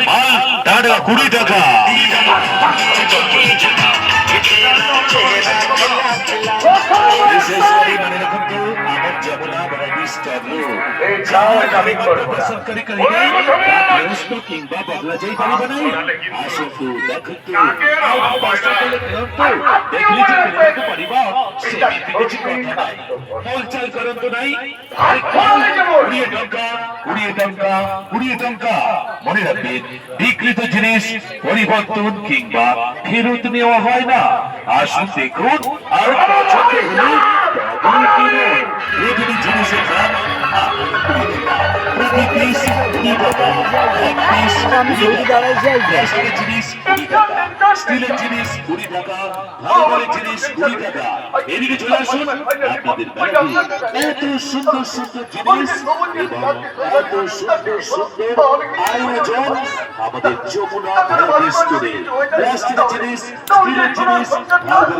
মাল টাকা কুড়ি টাকা মনে কিংবা বদলা যাই পারিব নাই আসুন তো দেখুন তো পারিব কিছু কথা নাই নাই টঙ্কা কুড়িয়ে টঙ্কা মনে রাখবেন বিকৃত জিনিস, পরিবর্তন কিংবা ফেরত নেওয়া হয় না। আসুন দেখুন, আর পছন্দ হলে আর জিনিসের দাম জিনিস স্টিলের জিনিস কুড়ি জিনিস এদিকে চলে আসুন আপনাদের এত সুন্দর সুন্দর জিনিস এত সুন্দর সুন্দর আয়োজন আমাদের যমুনা ভারত স্টোরে জিনিস স্টিলের জিনিস